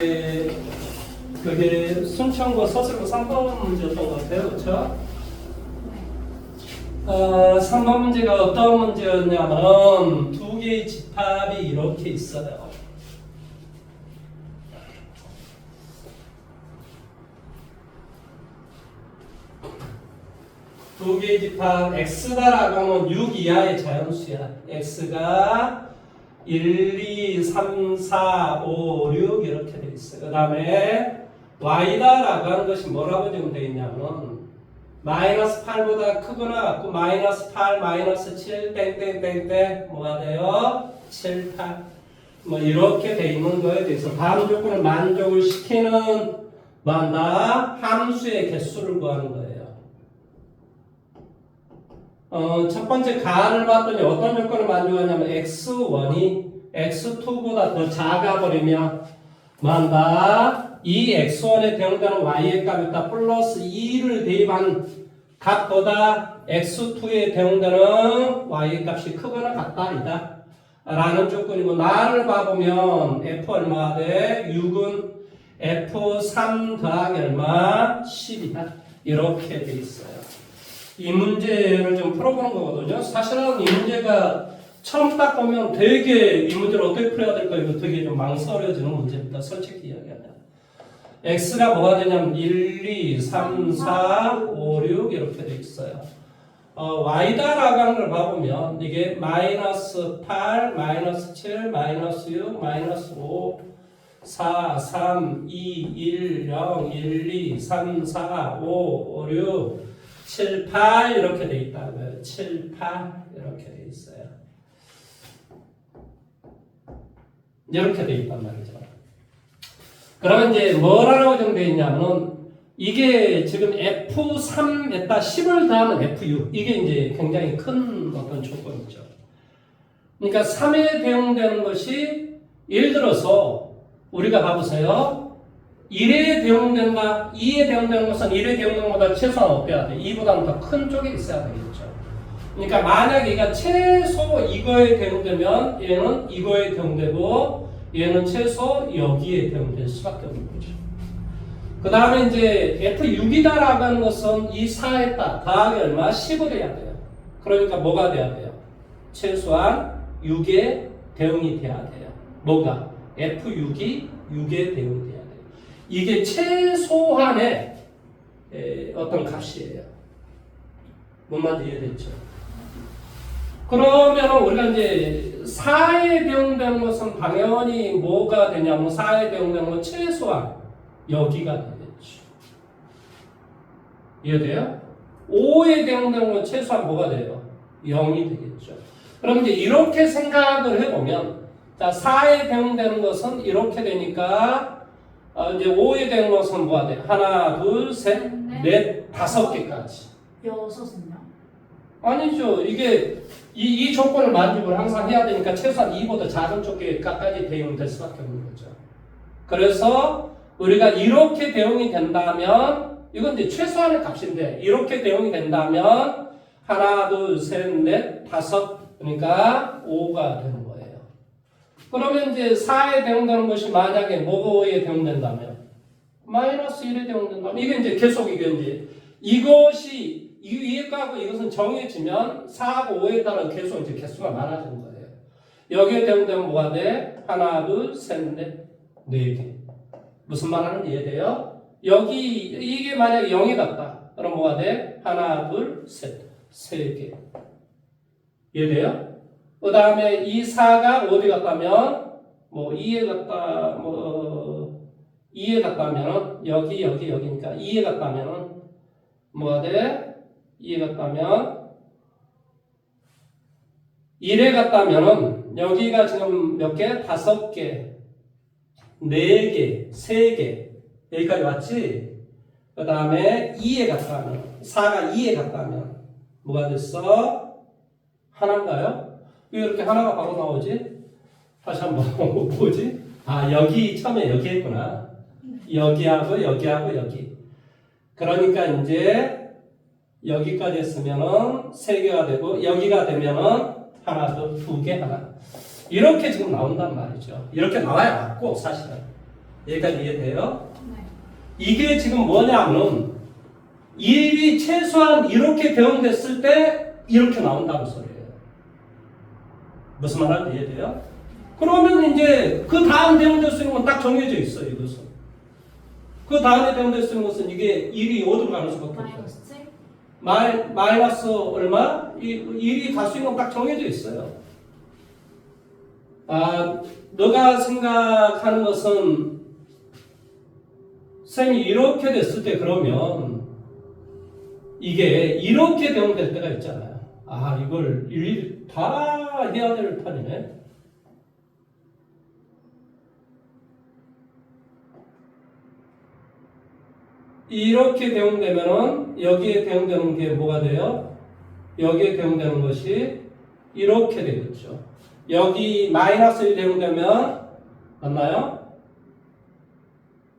에, 그게 순천고 서술고 3번 문제였던 것 같아요. 그렇죠? 어, 3번 문제가 어떤 문제였냐면 두 개의 집합이 이렇게 있어요. 두 개의 집합 x다라고 하면 6 이하의 자연수야. x가 1, 2, 3, 4, 5, 6 이렇게 돼 있어요. 그 다음에 y다라고 하는 것이 뭐라고 돼 있냐면 마이너스 8보다 크거나 같고 마이너스 8, 마이너스 7, 땡땡땡땡 뭐가 돼요? 7, 8. 뭐 이렇게 돼 있는 거에 대해서 다음 조건을 만족을 시키는 뭐한다? 함수의 개수를 구하는 거예요. 어, 첫 번째 가를 봤더니 어떤 조건을 만족하냐면 x1이 x2보다 더 작아 버리면 뭐한다? 이 x1에 대응되는 y의 값이다 플러스 2를 대입한 값보다 x2에 대응되는 y의 값이 크거나 같다 이다 라는 조건이고 나를 봐보면 f 얼마가 돼? 6은 f3 더하기 얼마? 10이다 이렇게 돼 있어요 이 문제를 좀 풀어보는 거거든요. 사실은 이 문제가 처음 딱 보면 되게 이 문제를 어떻게 풀어야 될까 이거 되게 좀 망설여지는 문제입니다. 솔직히 이야기하면. x가 뭐가 되냐면 1, 2, 3, 4, 5, 6 이렇게 돼 있어요. 어, y다라고 하는 걸 봐보면 이게 마이너스 8, 마이너스 7, 마이너스 6, 마이너스 5, 4, 3, 2, 1, 0, 1, 2, 3, 4, 5, 5, 6 7, 8 이렇게 돼 있다고요. 7, 8 이렇게 돼 있어요. 이렇게 돼 있단 말이죠. 그러면 이제 뭐라고 정돼 있냐면 이게 지금 F3에다 10을 더하면 F6 이게 이제 굉장히 큰 어떤 조건이죠. 그러니까 3에 대응되는 것이 예를 들어서 우리가 봐보세요. 1에 대응된다, 2에 대응되는 것은 1에 대응되는 것보다 최소한 어때야 돼? 2보다는 더 큰 쪽에 있어야 되겠죠. 그러니까 만약에 얘가 최소 이거에 대응되면 얘는 이거에 대응되고 얘는 최소 여기에 대응될 수밖에 없는 거죠. 그 다음에 이제 F6이다라고 하는 것은 이 4에다 더하기 얼마? 10을 해야 돼요. 그러니까 뭐가 돼야 돼요? 최소한 6에 대응이 돼야 돼요. 뭐가? F6이 6에 대응이. 이게 최소한의 에, 어떤 값이에요. 뭔 말인지 이해됐죠? 그러면 우리가 이제 4에 대응되는 것은 당연히 뭐가 되냐면 4에 대응되는 건 최소한 여기가 되겠죠. 이해돼요? 5에 대응되는 건 최소한 뭐가 돼요? 0이 되겠죠. 그럼 이제 이렇게 생각을 해보면 자 4에 대응되는 것은 이렇게 되니까 어, 이제 5에 대응 것은 뭐가 돼? 하나, 둘, 셋, 넷, 다섯 개까지. 여섯은요? 아니죠. 이게 이, 이 조건을 만족을 항상 해야 되니까 최소한 2보다 작은 쪽에까지 대응될 수밖에 없는 거죠. 그래서 우리가 이렇게 대응이 된다면 이건 이제 최소한의 값인데 이렇게 대응이 된다면 하나, 둘, 셋, 넷, 다섯 그러니까 5가 되는 거예요. 그러면 이제 4에 대응되는 것이 만약에 뭐에 대응된다면 마이너스 1에 대응된다면 이게 이제 계속 이게 이제 이것이 이 위에 거하고 이것은 정해지면 4하고 5에 따른 계속 이제 개수가 많아지는 거예요. 여기에 대응되면 뭐가 돼? 하나, 둘, 셋, 넷, 네 개. 무슨 말 하는지 이해돼요? 여기 이게 만약에 0이 같다. 그럼 뭐가 돼? 하나, 둘, 셋, 세 개. 이해돼요? 그 다음에 이 4가 어디 갔다면 뭐 2에 갔다 뭐 2에 갔다면 여기 여기 여기니까 2에 갔다면 뭐가 돼? 2에 갔다면 1에 갔다면은 여기가 지금 몇 개? 다섯 개, 네 개, 세 개. 여기까지 왔지? 그 다음에 2에 갔다면, 4가 2에 갔다면, 뭐가 됐어? 하나인가요? 왜 이렇게 하나가 바로 나오지? 다시 한번 뭐지? 아, 여기, 처음에 여기 했구나. 여기하고, 여기하고, 여기. 그러니까 이제, 여기까지 했으면은 세 개가 되고 여기가 되면은 하나 더 두 개 하나 이렇게 지금 나온단 말이죠. 이렇게 나와야 맞고 사실은 여기까지 이해돼요? 네. 이게 지금 뭐냐면 일이 최소한 이렇게 대응됐을 때 이렇게 나온다는 소리예요. 무슨 말인지 이해돼요? 그러면 이제 그 다음 대응될 수 있는 건 딱 정해져 있어요. 이것은. 그 다음에 대응될 수 있는 것은 이게 일이 어디로 가는 수밖에 없어요. 마이너스 7? 마이, 마이너스 얼마? 이, 일이 갈 수 있는 건 딱 정해져 있어요. 아, 너가 생각하는 것은 쌤이 이렇게 됐을 때 그러면 이게 이렇게 대응될 때가 있잖아요. 아, 이걸 일일이 다 해야 될 판이네. 이렇게 대응되면은 여기에 대응되는 게 뭐가 돼요? 여기에 대응되는 것이 이렇게 되겠죠. 여기 마이너스 1 대응되면 맞나요?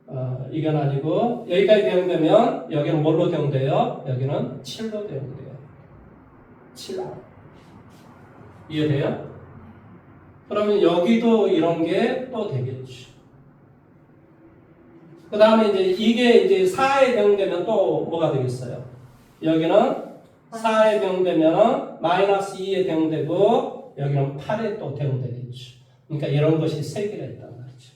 어, 이건 아니고 여기까지 대응되면 여기는 뭘로 대응돼요? 여기는 7로 대응돼요. 7. 이해돼요? 그러면 여기도 이런 게 또 되겠죠. 그 다음에 이제 이게 이제 4에 대응되면 또 뭐가 되겠어요? 여기는 4에 대응되면 마이너스 2에 대응되고 여기는 8에 또 대응되겠죠. 그러니까 이런 것이 세 개가 있단 말이죠.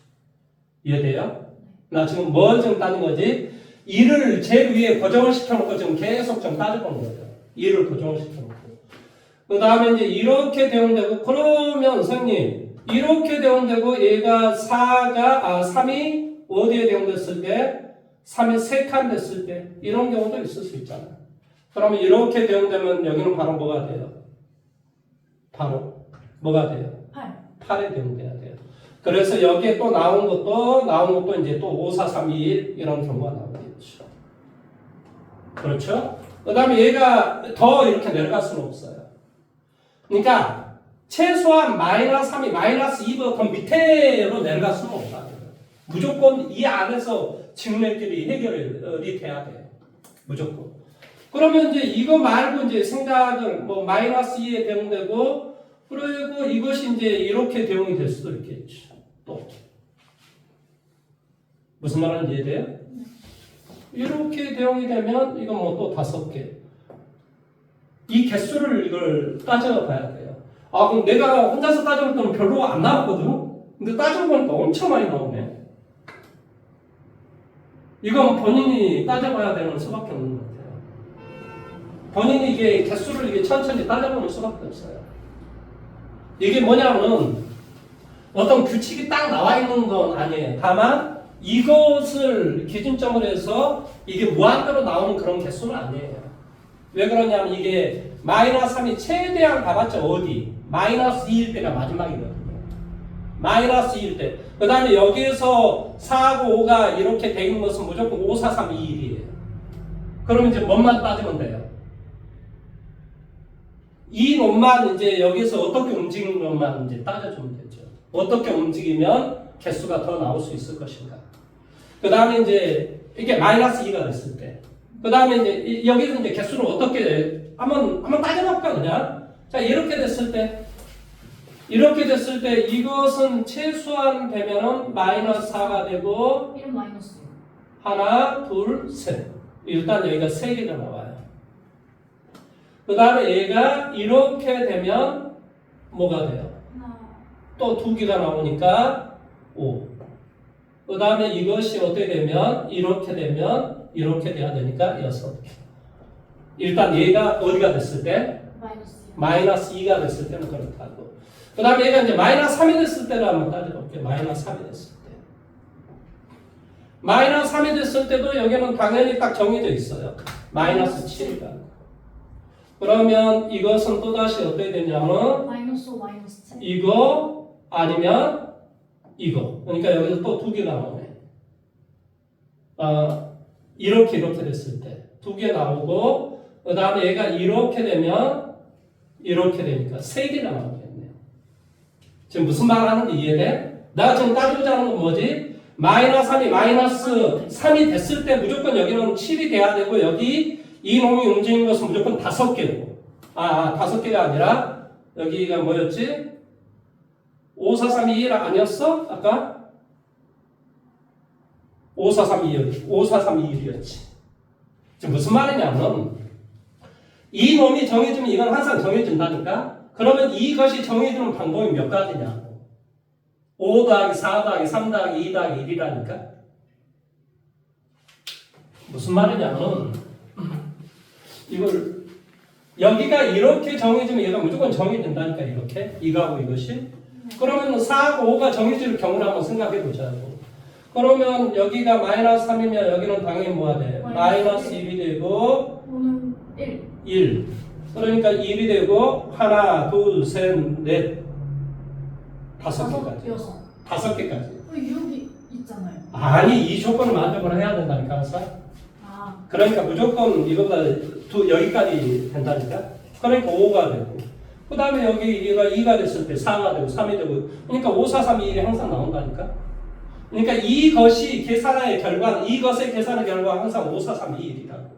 이해돼요? 나 지금 뭘 지금 따진 거지? 이를 제일 위에 고정을 시켜놓고 지금 계속 좀 따져보는 거예요. 이를 고정을 시켜놓고. 그 다음에 이제 이렇게 대응되고 그러면 선생님 이렇게 대응되고 얘가 4가 아 3이 어디에 대응됐을 때 3이 3칸 됐을 때 이런 경우도 있을 수 있잖아요. 그러면 이렇게 대응되면 여기는 바로 뭐가 돼요? 바로 뭐가 돼요? 8. 8에 대응돼야 돼요. 그래서 여기에 또 나온 것도 나온 것도 이제 또 5, 4, 3, 2, 1 이런 경우가 나오겠죠. 그렇죠? 그 다음에 얘가 더 이렇게 내려갈 수는 없어요. 그러니까 최소한 마이너스 3이 마이너스 2보다 더 밑에로 내려갈 수는 없다. 무조건 이 안에서 직맥끼리 해결이 돼야 돼요. 무조건. 그러면 이제 이거 말고 이제 생각을 뭐 마이너스 2에 대응되고 그리고 이것이 이제 이렇게 대응이 될 수도 있겠죠. 또 무슨 말인지 이해돼요? 이렇게 대응이 되면 이건 뭐 또 다섯 개. 이 개수를 이걸 따져봐야 돼요. 아 그럼 내가 혼자서 따져볼 때는 별로 안 나왔거든. 근데 따져보니까 엄청 많이 나오네. 이건 본인이 따져봐야 되는 수밖에 없는 것 같아요. 본인이 이게 개수를 이게 천천히 따져보는 수밖에 없어요. 이게 뭐냐면 어떤 규칙이 딱 나와 있는 건 아니에요. 다만 이것을 기준점으로 해서 이게 무한대로 나오는 그런 개수는 아니에요. 왜 그러냐면 이게 마이너스 3이 최대한 가봤자 어디? 마이너스 2일 때가 마지막이거든요. 마이너스 2일 때. 그 다음에 여기에서 4하고 5가 이렇게 돼 있는 것은 무조건 5, 4, 3, 2, 1이에요. 그러면 이제 뭔만 따지면 돼요. 이 놈만 이제 여기서 어떻게 움직이는 것만 이제 따져주면 되죠. 어떻게 움직이면 개수가 더 나올 수 있을 것인가. 그 다음에 이제 이게 마이너스 2가 됐을 때. 그 다음에 이제 이- 여기서 이제 개수를 어떻게 한번 한번 따져볼까 그냥. 자 이렇게 됐을 때 이렇게 됐을 때 이것은 최소한 되면은 마이너스 4가 되고 1은 마이너스. 하나, 둘, 셋. 일단 여기가 세 개가 나와요. 그 다음에 얘가 이렇게 되면 뭐가 돼요? 또 두 개가 나오니까 5. 그 다음에 이것이 어떻게 되면 이렇게 되면 이렇게 돼야 되니까 6개. 일단 얘가 어디가 됐을 때? 마이너스. 마이너스 2가 됐을 때는 그렇다고. 그 다음에 얘가 이제 마이너스 3이 됐을 때를 한번 따져볼게요. 마이너스 3이 됐을 때. 마이너스 3이 됐을 때도 여기는 당연히 딱 정해져 있어요. 마이너스 7이다. 그러면 이것은 또다시 어떻게 되냐면 마이너스 5, 마이너스 7. 이거 아니면 이거. 그러니까 여기서 또 두 개가 나오네. 아, 이렇게 이렇게 됐을 때 두 개 나오고 그 다음에 얘가 이렇게 되면 이렇게 되니까 세 개가 나오겠네. 지금 무슨 말 하는지 이해돼? 내가 지금 따지고자 하는 건 뭐지? 마이너스 3이 마이너스 3이 됐을 때 무조건 여기는 7이 돼야 되고 여기 이 놈이 움직이는 것은 무조건 다섯 개고 아, 아 다섯 개가 아니라 여기가 뭐였지? 5, 4, 3, 2, 1 아니었어? 아까? 5432였지. 5432였지. 지금 무슨 말이냐면 이 놈이 정해지면 이건 항상 정해진다니까. 그러면 이것이 정해지는 방법이 몇 가지냐고. 5 더하기 4 더하기 3 더하기 2 더하기 1이라니까. 무슨 말이냐면 이걸 여기가 이렇게 정해지면 얘가 무조건 정해진다니까 이렇게 이거하고 이것이 그러면 4하고 5가 정해질 경우를 한번 생각해 보자고 그러면 여기가 마이너스 3이면 여기는 당연히 뭐가 돼? 마이너스 1이 되고 오는 1. 1 그러니까 1이 되고 하나 둘 셋 넷 다섯 개까지 여섯. 다섯 개까지 어, 6이 있잖아요. 아니 이 조건을 만족을 해야 된다니까 항상 아, 그러니까 무조건 이거보다 두, 여기까지 된다니까. 그러니까 5가 되고. 그 다음에 여기 얘가 2가 됐을 때 4가 되고 3이 되고. 그러니까 5, 4, 3, 2, 1이 항상 나온다니까. 그러니까 이것이 계산의 결과, 이것의 계산의 결과가 항상 5, 4, 3, 2, 1이라고.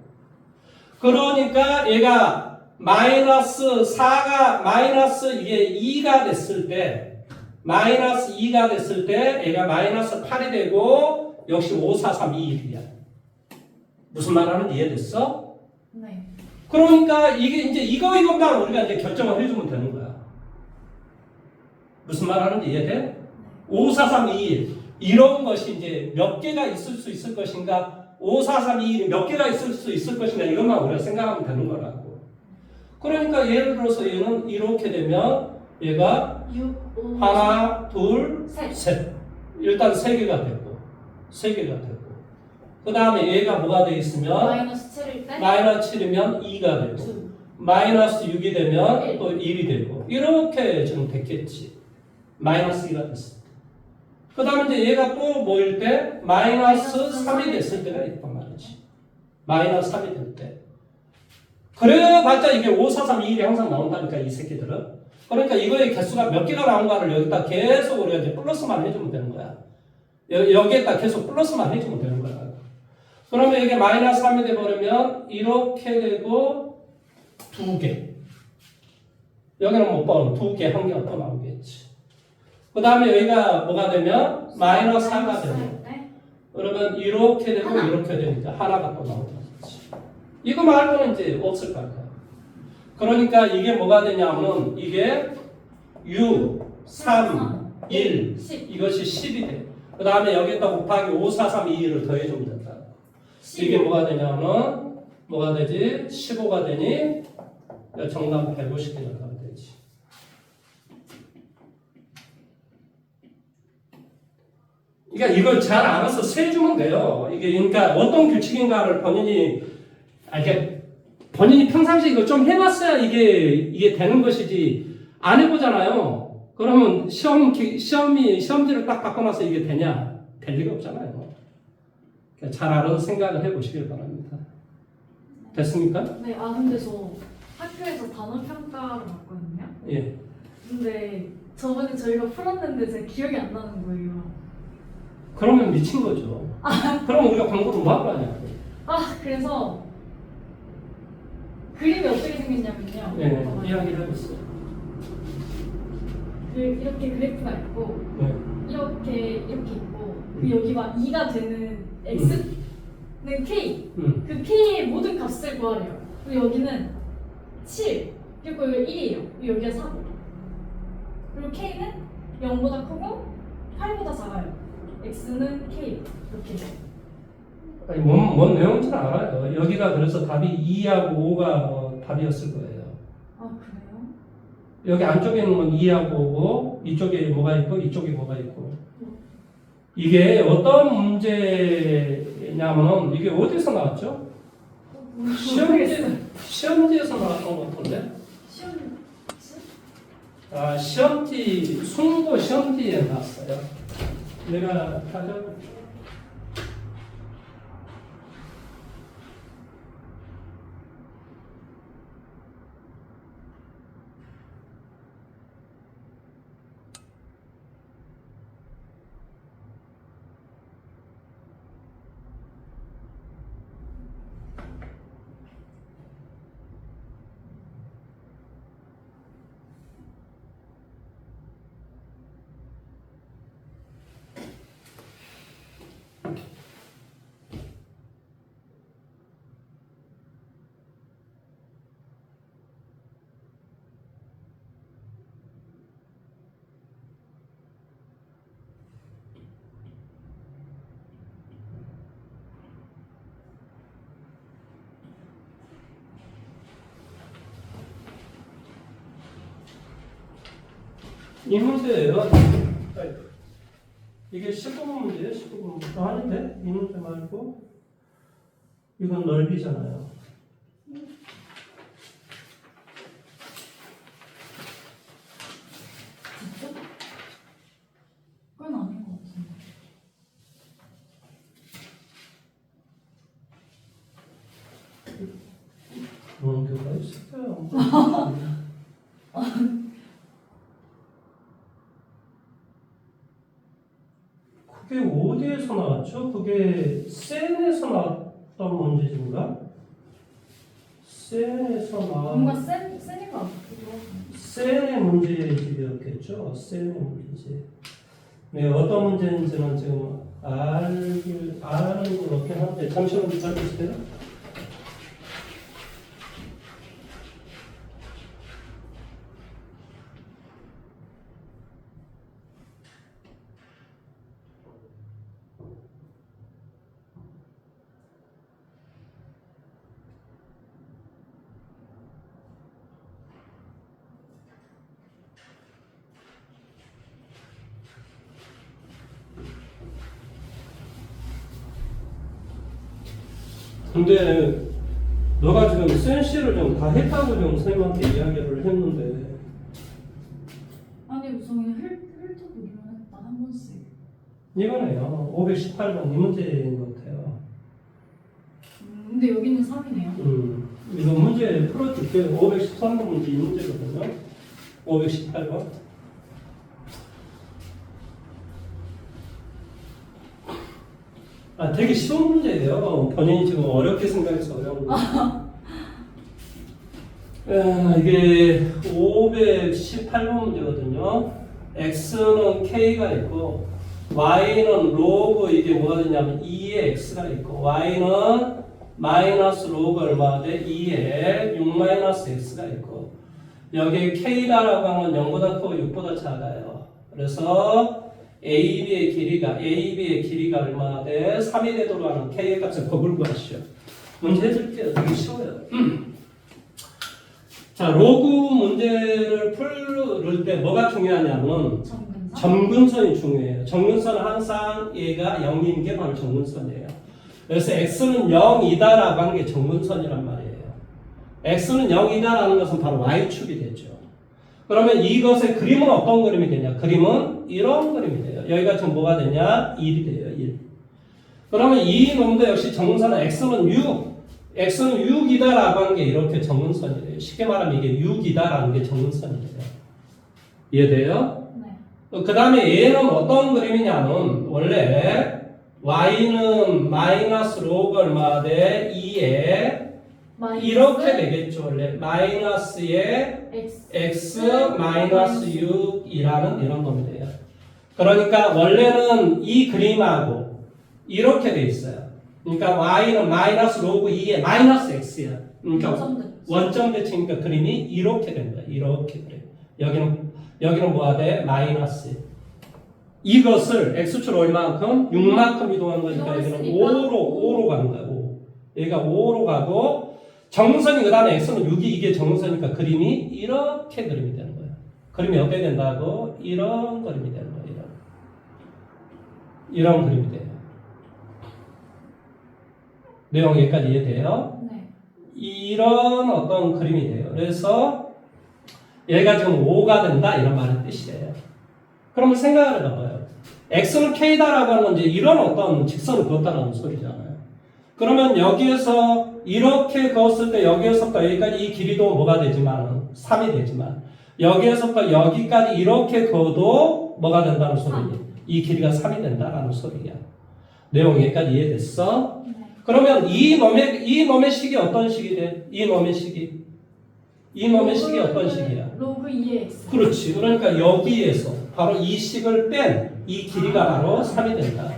그러니까 얘가 마이너스 4가, 마이너스 이게 2가 됐을 때, 마이너스 2가 됐을 때 얘가 마이너스 8이 되고, 역시 5, 4, 3, 2, 1이야. 무슨 말 하는지 이해됐어? 네. 그러니까 이게 이제 이거 이것만 우리가 이제 결정을 해주면 되는 거야. 무슨 말 하는지 이해돼? 5, 4, 3, 2, 1 이런 것이 이제 몇 개가 있을 수 있을 것인가 5, 4, 3, 2, 1이 몇 개가 있을 수 있을 것인가 이것만 우리가 생각하면 되는 거라고. 그러니까 예를 들어서 얘는 이렇게 되면 얘가 6, 5, 하나, 둘, 셋. 셋. 일단 세 개가 되고 세 개가 되고 그 다음에 얘가 뭐가 돼 있으면 마이너스 7일 때 마이너스 7이면 2가 되고 2. 마이너스 6이 되면 일. 또 1이 되고 이렇게 지금 됐겠지 마이너스 2가 됐을 때 그 다음에 이제 얘가 또 뭐일 때 마이너스 마이너스 3이 됐을 때가 있단 말이지 마이너스 3이 될 때 그래봤자 이게 5, 4, 3, 2, 1이 항상 나온다니까 이 새끼들은 그러니까 이거의 개수가 몇 개가 나온가를 여기다 계속 우리가 이제 플러스만 해주면 되는 거야 여, 여기에다 계속 플러스만 해주면 되는 거야 그러면 이게 마이너스 3이 돼버리면 이렇게 되고 두 개. 여기는 못 봐. 두 개, 한 개가 더 나오겠지. 그 다음에 여기가 뭐가 되면 마이너스 4가 되면 때 그러면 이렇게 되고. 이렇게 되니까 하나가 또 나오겠지. 이거 말고는 이제 없을 거야. 그러니까 이게 뭐가 되냐면 이게 6, 3, 1 10. 이것이 10이 돼. 그 다음에 여기다 곱하기 5, 4, 3, 2, 1을 더해주면 된다. 이게 뭐가 되냐면 뭐가 되지? 15가 되니 정답 150개 정도가 되지. 그러니까 이걸 잘 알아서 세주면 돼요. 이게 그러니까 어떤 규칙인가를 본인이 아 이게 본인이 평상시에 이걸 좀 해봤어야 이게 이게 되는 것이지 안 해보잖아요. 그러면 시험 기- 시험이 시험지를 딱 바꿔놔서 이게 되냐? 될 리가 없잖아요. 그러니까 잘 알아서 생각을 해보시길 바랍니다. 됐습니까? 네, 아 근데 저 학교에서 단어 평가를 받거든요. 예. 근데 저번에 저희가 풀었는데 제 기억이 안 나는 거예요. 그러면 미친 거죠. 그럼 우리가 광고를 뭐 하고 하냐? 아 그래서 그림이 어떻게 생겼냐면요. 예, 봐봐요. 이야기를 해봤어요. 그 이렇게 그래프가 있고 예. 이렇게 이렇게 있고 그 여기 막 2가 되는 x는 k 음. 그 k의 모든 값을 구하래요. 그리고 여기는 7 그리고 여기 1이에요. 그리고 여기가 4고 그리고 k는 0보다 크고 8보다 작아요. X는 k 이렇게 아니, 뭔, 뭔 내용인지는 알아요. 여기가 그래서 답이 2하고 5가 뭐 답이었을 거예요. 아 그래요? 여기 안쪽에 있는 건 2하고 5고, 이쪽에 뭐가 있고, 이쪽에 뭐가 있고. 이게 어떤 문제냐면, 이게 어디서 나왔죠? 시험지, 시험지에서 나왔던 것 같은데? 시험 아, 시험지, 송도 시험지에 나왔어요. 내가 가져 이 문제예요. 이게 19번 문제예요. 19번 문제. 더 아닌데? 이 문제 말고 이건 넓이잖아요. 진짜? 그건 아닌 것 같은데. 그런 경우가 있을까요? 그게 어디에서 나왔죠? 그게 센에서 나왔던 문제인가? 센에서 나온 뭔가 센, 것 하고. 센의 문제집이었겠죠. 센의 문제집. 네, 어떤 문제인지는 지금 알, 아는 건 없긴 한데 잠시만 기다려주세요. 근데 너가 지금 센시를 좀 다 했다고 좀 선생님한테 이야기를 했는데 아니 우선 훑, 훑어보기만 했다 한 번씩. 이거네요. 518번 이 문제인 것 같아요. 음, 근데 여기는 3이네요. 음, 이거 문제 풀어줄게요. 513번 문제 이 문제거든요. 518번. 아, 되게 쉬운 문제예요. 본인이 지금 어렵게 생각해서 어려운 거. 아, 이게 518번 문제거든요. x는 k가 있고 y는 로그 이게 뭐가 되냐면 2의 x가 있고 y는 마이너스 로그 얼마 돼? 2에 6 마이너스 x가 있고 여기 k다라고 하는 0보다 크고 6보다 작아요. 그래서 AB의 길이가 AB의 길이가 얼마 돼? 3이 되도록 하는 k의 값을 거불 구하시오. 문제 해줄게요. 되게 쉬워요. 자, 로그 문제를 풀을 때 뭐가 중요하냐면 정근사. 점근선이 중요해요. 점근선은 항상 얘가 0인 게 바로 점근선이에요. 그래서 x는 0이다라고 하는 게 점근선이란 말이에요. x는 0이다라는 것은 바로 y축이 되죠. 그러면 이것의 그림은 어떤 그림이 되냐? 그림은 이런 그림이 돼요. 여기가 지금 뭐가 되냐? 1이 돼요. 1. 그러면 이 놈도 역시 정근선은 x는 6. x는 6이다라고 하는 게 이렇게 정근선이 돼요. 쉽게 말하면 이게 6이다라는 게 정근선이 돼요. 이해돼요? 네. 그 다음에 얘는 어떤 그림이냐면 원래 y는 마이너스 로그 얼마 돼 2에 마이너스 이렇게 되겠죠 원래 마이너스에 x. x 마이너스 6이라는 이런 놈이 돼요 그러니까 원래는 이 그림하고 이렇게 돼 있어요 그러니까 y는 마이너스 로그 2에 마이너스 x야 그러니까 원점대. 원점 대칭이니까 그림이 이렇게 된 거야. 이렇게 그래. 여기는 여기는 뭐가 돼? 마이너스. 이것을 x축 얼마만큼? 6만큼 이동한 거니까 여기는 이동했으니까 5로 5로 가는 거야. 5. 여기가 5로 가고 정선이 그 다음에 x는 6이 이게 정선이니까 그림이 이렇게 그림이 되는 거야. 그림이 어떻게 된다고? 이런 그림이 되는 거야. 이런. 그림이 돼요. 내용 여기까지 이해돼요? 네. 이런 어떤 그림이 돼요. 그래서 얘가 지금 5가 된다 이런 말의 뜻이에요. 그러면 생각을 해봐요. x는 k다라고 하는 건 이제 이런 어떤 직선을 그었다는 소리잖아요. 그러면 여기에서 이렇게 그었을 때 여기에서부터 여기까지 이 길이도 뭐가 되지만 3이 되지만 여기에서부터 여기까지 이렇게 그어도 뭐가 된다는 소리니? 이 길이가 3이 된다라는 소리야. 내용 여기까지 이해됐어? 네. 그러면 이 놈의 이 놈의 식이 어떤 식이 돼? 이 놈의 식이 이 놈의 식이 어떤 식이야? 로그 2의 x. 그렇지. 그러니까 여기에서 바로 이 식을 뺀 이 길이가 바로 3이 된다.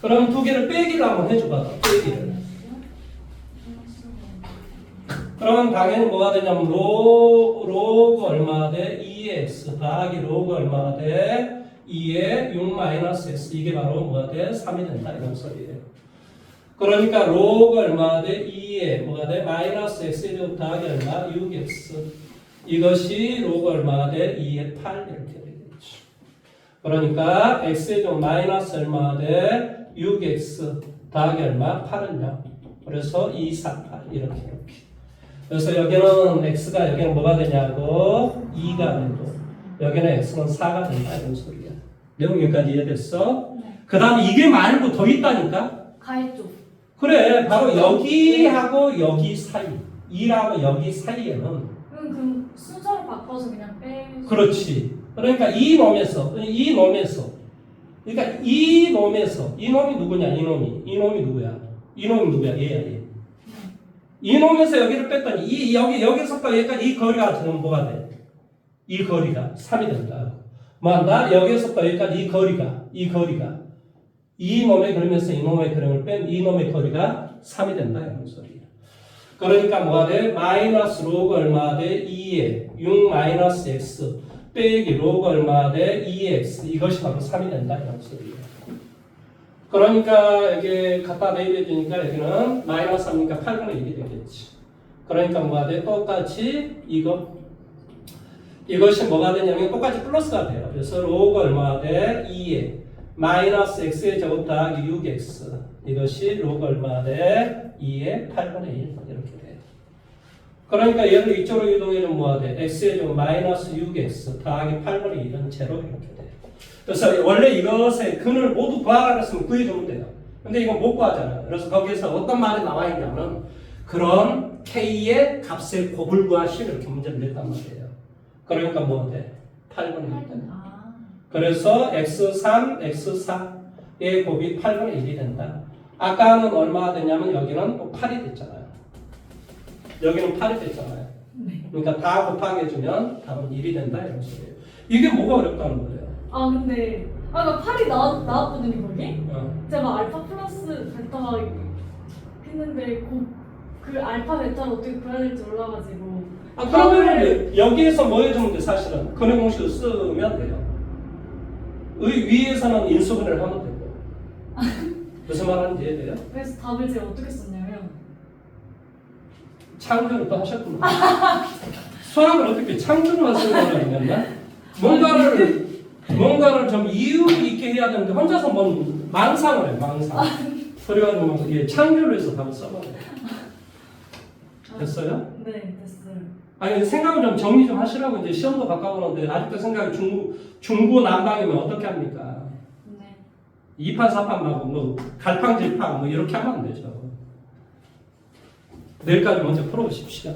그럼 두 개를 빼기를 한번 해줘봐. 빼기를. 그러면 당연히 뭐가 되냐면 로, 로그 얼마 돼? 2x 더하기 로그 얼마 돼? 2에 6 마이너스 x 이게 바로 뭐가 돼? 3이 된다 이런 소리예요. 그러니까 로그 얼마 돼? 2에 뭐가 돼? 마이너스 x에 제곱 더하기 얼마? 6x 이것이 로그 얼마 돼? 2에 8 이렇게 되겠죠. 그러니까 x의 좀 마이너스 얼마 돼? 6x 더하기 얼마? 8은요. 그래서 2, 4, 8 이렇게 이렇게. 그래서 여기는 x가 여기는 뭐가 되냐고 2가 되고 여기는 x는 4가 된다 이런 소리야. 내용 여기까지 이해됐어? 네. 그 다음에 이게 말고 더 있다니까? 가했죠. 그래 바로 여기하고 여기 사이 2라고 여기 사이에는 그럼 그 순서를 바꿔서 그냥 빼. 그렇지. 그러니까 이 놈에서 이 놈에서 그러니까 이 놈에서 이 놈이 누구냐 이 놈이 이 놈이 누구야 이 놈이 누구야 얘야 얘. 이 놈에서 여기를 뺐더니 이 여기 여기서부터 여기까지 이 거리가 지금 뭐가 돼? 이 거리가 3이 된다. 뭐한다? 여기서부터 여기까지 이 거리가 이 거리가 이 놈의 그러면서 이 놈의 그림을 뺀 이 놈의 거리가 3이 된다 이런 소리야. 그러니까 뭐가 돼? 마이너스 로그 얼마 돼? 2에 6 마이너스 x 빼기 로그 얼마 돼? 2x 이것이 바로 3이 된다 이런 소리야. 그러니까 이게 갖다 대입해 주니까 여기는 마이너스 3이니까 8분의 1이 되겠지. 그러니까 뭐가 돼? 똑같이 이거 이것이 뭐가 되냐면 똑같이 플러스가 돼요. 그래서 로그 얼마가 돼? 2에 마이너스 x의 제곱 더하기 6x 이것이 로그 얼마가 돼? 2에 8분의 1 이렇게 돼. 그러니까 얘를 이쪽으로 이동해주면 뭐가 돼? x의 제곱 마이너스 6x 더하기 8분의 1은 제로 이렇게 돼. 그래서 원래 이것의 근을 모두 구하라 그랬으면 구해주면 돼요. 근데 이건 못 구하잖아요. 그래서 거기서 어떤 말이 나와 있냐면 그런 k의 값의 곱을 구하시 이렇게 문제를 냈단 말이에요. 그러니까 뭐 돼? 8분의 1 돼. 아. 그래서 x3, x4의 곱이 8분의 1이 된다. 아까는 얼마가 되냐면 여기는 또 8이 됐잖아요. 여기는 8이 됐잖아요. 네. 그러니까 다 곱하게 해주면 답은 1이 된다 이런 소리예요. 이게 뭐가 어렵다는 거예요? 아 근데 아까 8이 나왔, 나왔거든요 거기. 어. 제가 알파 플러스 베타 했는데 그, 그 알파 베타를 어떻게 구해야 될지 몰라가지고 아, 그러면 여기에서 뭐 해주면 돼 사실은 근의 공식을 쓰면 돼요. 의 위에서는 인수분해를 하면 되고 무슨 말 하는지 이해돼요? 그래서 답을 제가 어떻게 썼냐면 창조를 또 하셨구나. 수학을 어떻게 하시는 거라 했나? 뭔가를 뭔가를 좀 이유 있게 해야 되는데 혼자서 뭔 망상을 해 망상. 그래가지고 막 이게 창조를 해서 답을 써봐요. 됐어요? 네 됐어요. 아니 생각을 좀 정리 좀 하시라고 이제 시험도 가까우는데 아직도 생각이 중구 중구 난방이면 어떻게 합니까? 네. 이판사판 하고 뭐 갈팡질팡 뭐 이렇게 하면 안 되죠. 내일까지 먼저 풀어보십시오.